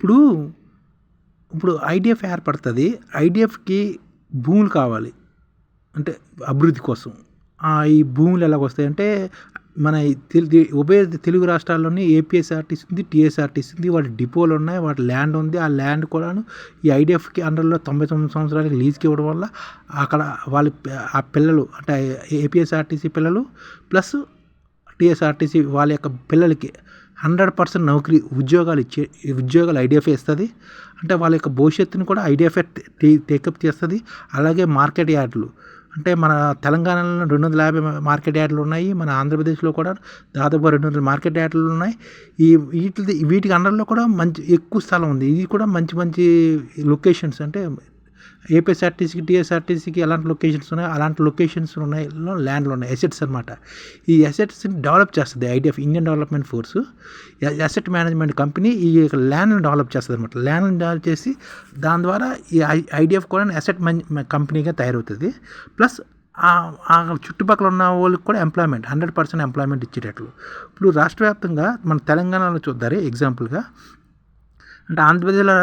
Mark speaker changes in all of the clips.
Speaker 1: ఇప్పుడు ఇప్పుడు ఐడిఎఫ్ ఏర్పడుతుంది. ఐడిఎఫ్కి భూములు కావాలి. అంటే అభివృద్ధి కోసం. ఈ భూములు ఎలాగ వస్తాయంటే మన ఉభయ తెలుగు రాష్ట్రాల్లోని ఏపీఎస్ఆర్టీసీ ఉంది టీఎస్ఆర్టీసీ ఉంది వాటి డిపోలు ఉన్నాయి వాటి ల్యాండ్ ఉంది. ఆ ల్యాండ్ కూడాను ఈ ఐడిఎఫ్కి అండర్లో తొంభై తొమ్మిది సంవత్సరాలకి లీజ్కి ఇవ్వడం వల్ల అక్కడ వాళ్ళ ఆ పిల్లలు అంటే ఏపీఎస్ఆర్టీసీ పిల్లలు ప్లస్ టీఎస్ఆర్టీసీ వాళ్ళ యొక్క పిల్లలకి హండ్రెడ్ పర్సెంట్ నౌకరీ ఉద్యోగాలు ఇచ్చే ఉద్యోగాలు ఐడిఎఫ్ఏ ఇస్తుంది. అంటే వాళ్ళ యొక్క భవిష్యత్తుని కూడా ఐడిఎఫ్ఏ టేకప్ చేస్తుంది. అలాగే మార్కెట్ యార్డులు. అంటే మన తెలంగాణలో రెండు వందల యాభై మార్కెట్ యార్డులు ఉన్నాయి. మన ఆంధ్రప్రదేశ్లో కూడా దాదాపు రెండు వందల మార్కెట్ యార్డులు ఉన్నాయి. ఈ వీటి వీటికి అండర్లో కూడా మంచి ఎక్కువ స్థలం ఉంది. ఇది కూడా మంచి మంచి లొకేషన్స్. అంటే ఏపీఎస్ఆర్టీసీకి టీఎస్ఆర్టీసీకి ఎలాంటి లొకేషన్స్ ఉన్నాయి? అలాంటి లొకేషన్స్ ఉన్నాయి. ల్యాండ్లు ఉన్నాయి. అసెట్స్ అనమాట ఈ అసెట్స్ని డెవలప్ చేస్తుంది. IDF Indian development force asset management company ఈ ల్యాండ్ని డెవలప్ చేస్తుంది అనమాట ల్యాండ్ని డెవలప్ చేసి దాని ద్వారా ఈ ఐడిఎఫ్ కూడా అసెట్ కంపెనీగా తయారవుతుంది. ప్లస్ ఆ చుట్టుపక్కల ఉన్న వాళ్ళకి కూడా ఎంప్లాయ్మెంట్ హండ్రెడ్ పర్సెంట్ ఎంప్లాయ్మెంట్ ఇచ్చేటట్లు. ఇప్పుడు రాష్ట్ర వ్యాప్తంగా మన తెలంగాణలో చూద్దారు ఎగ్జాంపుల్గా అంటే ఆంధ్రప్రదేశ్లో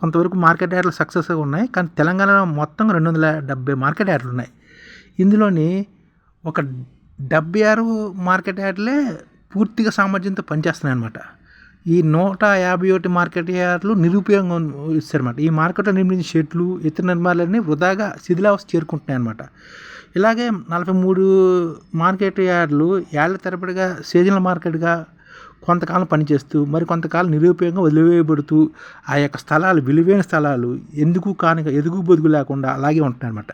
Speaker 1: కొంతవరకు మార్కెట్ యార్డ్లు సక్సెస్గా ఉన్నాయి కానీ తెలంగాణలో మొత్తం రెండు వందల డెబ్బై మార్కెట్ యార్డ్లు ఉన్నాయి. ఇందులోని ఒక డెబ్బై ఆరు మార్కెట్ యార్డ్లే పూర్తిగా సామర్థ్యంతో పనిచేస్తున్నాయి అనమాట ఈ నూట యాభై ఒకటి మార్కెట్ యార్డ్లు నిరుపయోగంగా ఇస్తారన్నమాట. ఈ మార్కెట్లో నిర్మించిన షెడ్లు ఇతర నిర్మాణాలన్నీ వృధాగా శిథిలావస్థ చేరుకుంటున్నాయి అనమాట ఇలాగే నలభై మూడు మార్కెట్ యార్డ్లు ఏళ్ళ తరబడిగా సీజనల్ మార్కెట్గా కొంతకాలం పనిచేస్తూ మరి కొంతకాలం నిరుపయోగంగా వదిలివేయబడుతూ ఆ యొక్క స్థలాలు విలువైన స్థలాలు ఎందుకు కాని ఎదుగు బొదుగు లేకుండా అలాగే ఉంటున్నాయన్నమాట.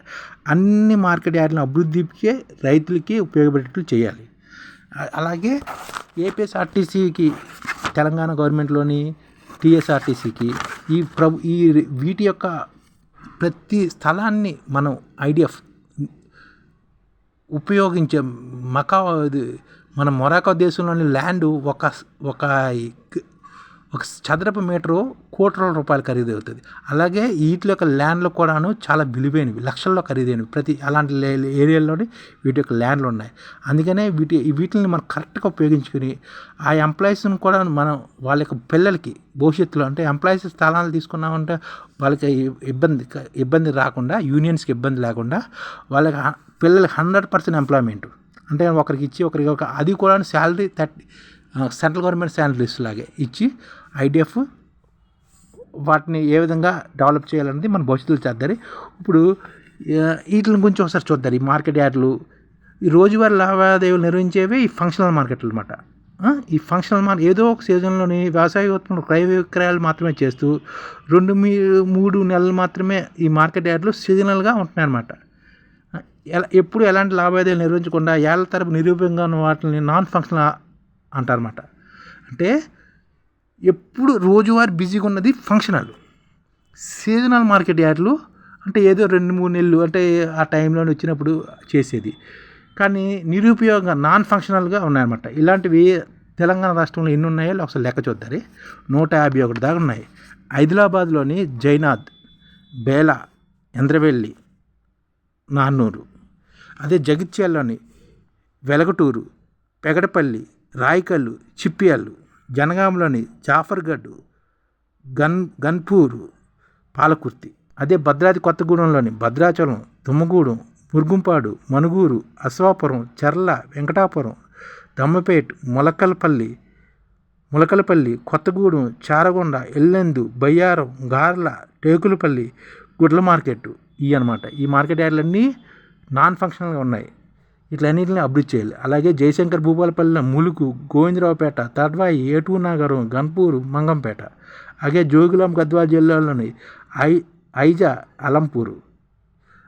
Speaker 1: అన్ని మార్కెట్ యార్డ్లను అభివృద్ధికే రైతులకి ఉపయోగపడేట్లు చేయాలి. అలాగే ఏపీఎస్ఆర్టీసీకి తెలంగాణ గవర్నమెంట్లోని టీఎస్ఆర్టీసీకి ఈ ప్రభు ఈ వీటి యొక్క ప్రతి స్థలాన్ని మనం ఐడిఎఫ్ ఉపయోగించే మకా మన మొరాకో దేశంలోని ల్యాండ్ ఒక ఒక ఒక చదరపు మీటరు కోట్ల రూపాయలు ఖరీదు అవుతుంది. అలాగే వీటి యొక్క ల్యాండ్లు కూడాను చాలా విలువైనవి లక్షల్లో ఖరీదైనవి ప్రతి అలాంటి ఏరియాల్లోని వీటి యొక్క ల్యాండ్లు ఉన్నాయి. అందుకనే వీటి వీటిని మనం కరెక్ట్గా ఉపయోగించుకుని ఆ ఎంప్లాయీస్ని కూడా మనం వాళ్ళ యొక్క పిల్లలకి భవిష్యత్తులో అంటే ఎంప్లాయీస్ స్థలాలు తీసుకున్నామంటే వాళ్ళకి ఇబ్బంది ఇబ్బంది రాకుండా యూనియన్స్కి ఇబ్బంది లేకుండా వాళ్ళకి పిల్లలకి హండ్రెడ్ పర్సెంట్ ఎంప్లాయ్మెంట్. అంటే ఒకరికి ఇచ్చి ఒకరికి ఒక అది కూడా salary thirty central government salaries లాగే ఇచ్చి ఐడిఎఫ్ వాటిని ఏ విధంగా డెవలప్ చేయాలనేది మన భవిష్యత్తులో చేద్దారు. ఇప్పుడు వీటిని గురించి ఒకసారి చూద్దారు. ఈ మార్కెట్ యార్డ్లు. ఈ రోజువారీ లావాదేవీలు నిర్వహించేవి ఈ ఫంక్షనల్ మార్కెట్లు అనమాట ఈ ఫంక్షనల్ మార్కెట్ ఏదో ఒక సీజన్లోని వ్యవసాయ ఉత్పత్తులు క్రయ విక్రయాలు మాత్రమే చేస్తూ రెండు మూడు నెలలు మాత్రమే ఈ మార్కెట్ యార్డ్లు సీజనల్గా ఉంటున్నాయి అన్నమాట ఎలా ఎప్పుడు ఎలాంటి లావాదేవీలు నిర్వహించకుండా ఏళ్ళ తరపు నిరూపంగా ఉన్న వాటిని నాన్ ఫంక్షనల్ అంటారన్నమాట. అంటే ఎప్పుడు రోజువారి బిజీగా ఉన్నది ఫంక్షనల్ సీజనల్ మార్కెట్ యార్డ్లు అంటే ఏదో రెండు మూడు నెలలు అంటే ఆ టైంలో వచ్చినప్పుడు చేసేది. కానీ నిరుపయోగంగా నాన్ ఫంక్షనల్గా ఉన్నాయన్నమాట. ఇలాంటివి తెలంగాణ రాష్ట్రంలో ఎన్ని ఉన్నాయో ఒకసారి లెక్క చూద్దారు. నూట యాభై ఒకటి దాకా ఉన్నాయి. హైదరాబాద్లోని జైనాథ్ బేలా ఎంద్రవెల్లి నాన్నూరు. అదే జగిత్యాల్లోని వెలగటూరు పెగడపల్లి రాయికల్లు చిప్పియాలు జనగాంలోని జాఫర్గఢ్ గన్ గన్పూరు పాలకుర్తి. అదే భద్రాద్రి కొత్తగూడెంలోని భద్రాచలం తుమ్మగూడెం మురుగుంపాడు మనుగూరు అశ్వాపురం చర్ల వెంకటాపురం దమ్మపేట్ ములకలపల్లి ములకలపల్లి కొత్తగూడెం చారగొండ ఎల్లెందు బయ్యారం గార్ల టేకులపల్లి గుడ్ల మార్కెట్ ఇవి అనమాట ఈ మార్కెట్ యార్డ్లన్నీ నాన్ ఫంక్షనల్గా ఉన్నాయి. ఇట్లన్నింటిని అభివృద్ధి చేయాలి. అలాగే జయశంకర్ భూపాలపల్లి ములుగు గోవిందరావుపేట తడ్వాయి ఏటూరు నగరం గన్పూరు మంగంపేట. అలాగే జోగులాం గద్వాల జిల్లాలోని ఐ ఐజా అలంపూరు.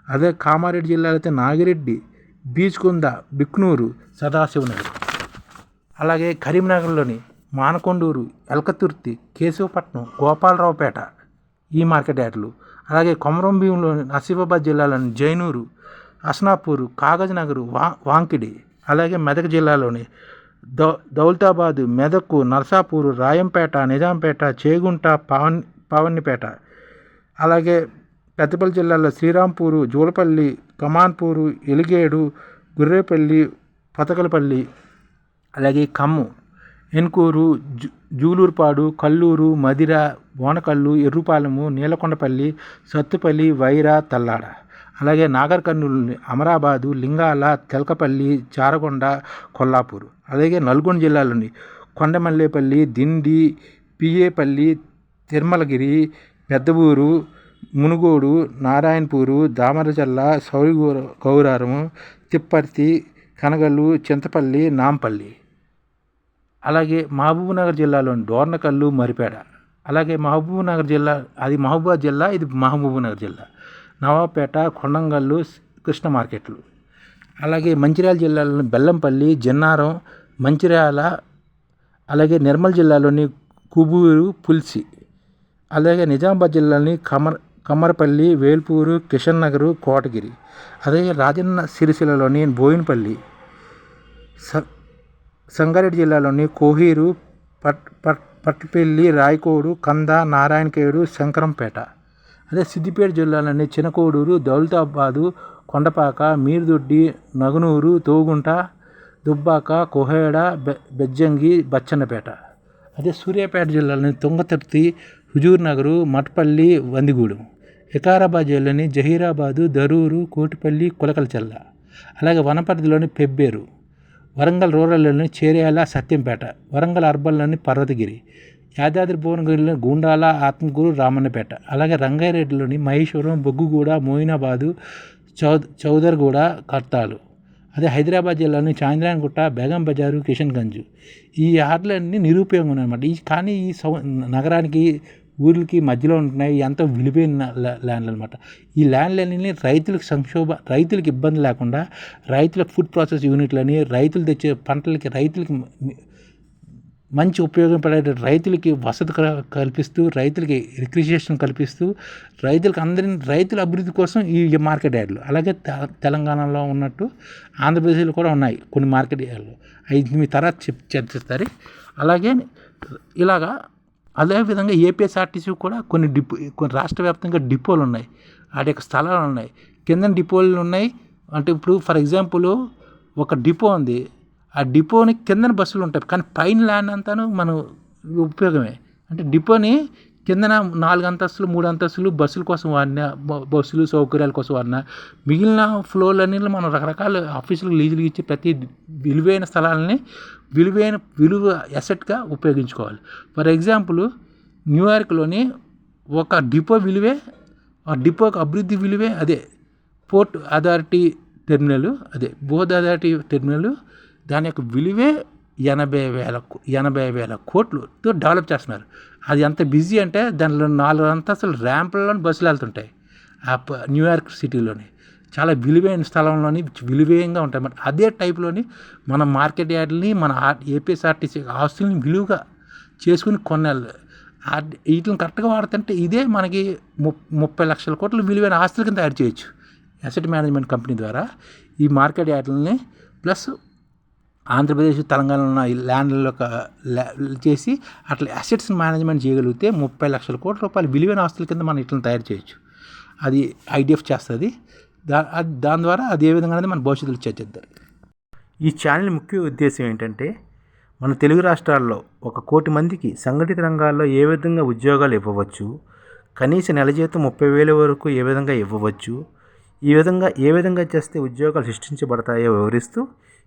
Speaker 1: అదే కామారెడ్డి జిల్లాలో అయితే నాగిరెడ్డి బీచ్కుంద బిక్నూరు సదాశివనగర్. అలాగే కరీంనగర్లోని మానకొండూరు ఎల్కతుర్తి కేశవపట్నం గోపాలరావుపేట ఈ మార్కెట్ యార్డ్లు. అలాగే కొమరం భీంలోని ఆసిఫాబాద్ జిల్లాలోని జైనూరు అస్నాపూరు కాగజ్నగరు వా వాంకిడి అలాగే మెదక్ జిల్లాలోని దౌ దౌలతాబాదు మెదక్ నర్సాపూరు రాయంపేట నిజాంపేట చేగుంట పవన్ పవన్నిపేట. అలాగే పెద్దపల్లి జిల్లాలో శ్రీరాంపూరు జూలపల్లి కమాన్పూరు ఎలిగేడు గుర్రేపల్లి పతకలపల్లి అలాగే కమ్ము ఎన్కూరు జూ జూలూరుపాడు కల్లూరు మదిర బోనకల్లు ఎర్రుపాలెము నీలకొండపల్లి సత్తుపల్లి వైరా తల్లాడ. అలాగే నాగర్ కర్నూలు అమరాబాదు లింగాల తెలకపల్లి చారగొండ కొల్లాపూర్. అలాగే నల్గొండ జిల్లాలోని కొండమల్లేపల్లి దిండి పిఏపల్లి తిరుమలగిరి పెద్దవూరు మునుగోడు నారాయణపూరు దామరజల్ల సౌరి గౌరారము తిప్పర్తి కనగల్లు చింతపల్లి నాంపల్లి. అలాగే మహబూబ్నగర్ జిల్లాలోని డోర్నకల్లు మరిపేడ. అలాగే మహబూబ్నగర్ జిల్లా అది మహబూబాద్ జిల్లా ఇది మహబూబ్నగర్ జిల్లా. నవాపేట కొండంగల్లు కృష్ణ మార్కెట్లు. అలాగే మంచిర్యాల జిల్లాలోని బెల్లంపల్లి జన్నారం మంచిర్యాల అలాగే నిర్మల్ జిల్లాలోని కుబూరు పుల్సి. అలాగే నిజామాబాద్ జిల్లాలోని కమర్ కమ్మరపల్లి వేల్పూరు కిషన్ నగరు కోటగిరి. అలాగే రాజన్న సిరిసిల్లలోని బోయినపల్లి. స సంగారెడ్డి జిల్లాలోని కోహీరు పట్ పట్ పట్టుపల్లి రాయకోడు కంద నారాయణఖేడు శంకరంపేట. అదే సిద్దిపేట జిల్లాలోని చినకోడూరు దౌలతాబాదు కొండపాక మీర్దొడ్డి నగనూరు తోగుంట దుబ్బాక కోహేడ బె బెజ్జంగి బచ్చన్నపేట. అదే సూర్యాపేట జిల్లాలోని తుంగతుర్తి హుజూర్ నగరు మట్పల్లి వందిగూడెం. వికారాబాద్ జిల్లాలోని జహీరాబాదు దరూరు కోటిపల్లి కులకలచెల్ల. అలాగే వనపర్తిలోని పెబ్బేరు. వరంగల్ రూరల్లోని చేర్యాల సత్యంపేట. వరంగల్ అర్బన్లోని పర్వతగిరి. యాదాద్రి భువనగిరిలో గుండాల ఆత్మకూరు రామన్నపేట అలాగే రంగారెడ్డిలోని మహేశ్వరం బొగ్గుగూడ మోయినాబాదు చౌ చౌదర్గూడ కర్తాలు. అదే హైదరాబాద్ జిల్లాలోని చాంద్రాయణగుట్ట బేగం బజారు కిషన్గంజ్. ఈ ఆటలన్నీ నిరుపయోగం అనమాట ఈ కానీ ఈ సౌ నగరానికి ఊర్లకి మధ్యలో ఉంటున్నాయి ఎంతో విలువైన ల్యాండ్లు అనమాట ఈ ల్యాండ్లన్నీ రైతులకు సంక్షోభ రైతులకు ఇబ్బంది లేకుండా రైతుల ఫుడ్ ప్రాసెస్ యూనిట్లని రైతులు తెచ్చే పంటలకి రైతులకి మంచి ఉపయోగపడే రైతులకి వసతి కల్పిస్తూ రైతులకి రిక్రిషియేషన్ కల్పిస్తూ రైతులకు అందరిని రైతుల అభివృద్ధి కోసం ఈ మార్కెట్ యార్డ్లు అలాగే తెలంగాణలో ఉన్నట్టు ఆంధ్రప్రదేశ్లో కూడా ఉన్నాయి కొన్ని మార్కెట్ యార్డ్లు అవి మీ తర్వాత చెప్ చర్చిస్తారు. అలాగే ఇలాగా అదేవిధంగా ఏపీఎస్ఆర్టీసీ కూడా కొన్ని డిపో కొన్ని రాష్ట్ర వ్యాప్తంగా డిపోలు ఉన్నాయి. వాటి యొక్క స్థలాలు ఉన్నాయి. కింద డిపోలు ఉన్నాయి. అంటే ఇప్పుడు ఫర్ ఎగ్జాంపుల్ ఒక డిపో ఉంది. ఆ డిపోని కిందన బస్సులు ఉంటాయి. కానీ పైన ల్యాండ్ అంతాను మనం ఉపయోగమే. అంటే డిపోని కిందన నాలుగు అంతస్తులు మూడు అంతస్తులు బస్సుల కోసం వాడిన బస్సులు సౌకర్యాల కోసం వాడిన మిగిలిన ఫ్లోర్లన్నీ మనం రకరకాల ఆఫీసులకు లీజులు ఇచ్చి ప్రతి విలువైన స్థలాలని విలువైన విలువ ఎసెట్గా ఉపయోగించుకోవాలి. ఫర్ ఎగ్జాంపుల్ న్యూయార్క్లోని ఒక డిపో విలువే ఆ డిపోకి అభివృద్ధి విలువే అదే. పోర్ట్ అథారిటీ టెర్మినల్ అదే. బోధ్ అథారిటీ టెర్మినల్ దాని యొక్క విలువే ఎనభై వేల ఎనభై వేల కోట్లుతో డెవలప్ చేస్తున్నారు. అది ఎంత బిజీ అంటే దానిలో నాలుగు అంతస్తులు ర్యాంపులలో బస్సులు వెళ్తుంటాయి. ఆ న్యూయార్క్ సిటీలోని చాలా విలువైన స్థలంలోని విలువేయంగా ఉంటాయి. మన అదే టైప్లోని మన మార్కెట్ యార్డ్ని మన ఏపీఎస్ఆర్టీసీ ఆస్తుల్ని విలువగా చేసుకుని కొనాలి వీటిని కరెక్ట్గా వాడుతుంటే ఇదే మనకి ముప్పై లక్షల కోట్ల విలువైన ఆస్తుల కింద తయారు చేయొచ్చు. అసెట్ మేనేజ్మెంట్ కంపెనీ ద్వారా ఈ మార్కెట్ యార్డ్లని ప్లస్ ఆంధ్రప్రదేశ్ తెలంగాణలో ఈ ల్యాండ్లలో చేసి అట్లా అసెట్స్ మేనేజ్మెంట్ చేయగలిగితే ముప్పై లక్షల కోట్ల రూపాయలు విలువైన ఆస్తుల కింద మనం ఇట్లా తయారు చేయొచ్చు. అది ఐడిఎఫ్ చేస్తుంది. దా దాని ద్వారా అది ఏ విధంగా అనేది మన భవిష్యత్తులో చర్చిద్దాం. ఈ ఛానల్ ముఖ్య ఉద్దేశం ఏంటంటే మన తెలుగు రాష్ట్రాల్లో ఒక కోటి మందికి సంఘటిత రంగాల్లో ఏ విధంగా ఉద్యోగాలు ఇవ్వవచ్చు కనీస నెల జీతం ముప్పై వేల వరకు ఏ విధంగా ఇవ్వవచ్చు ఈ విధంగా ఏ విధంగా చేస్తే ఉద్యోగాలు సృష్టించబడతాయో వివరిస్తూ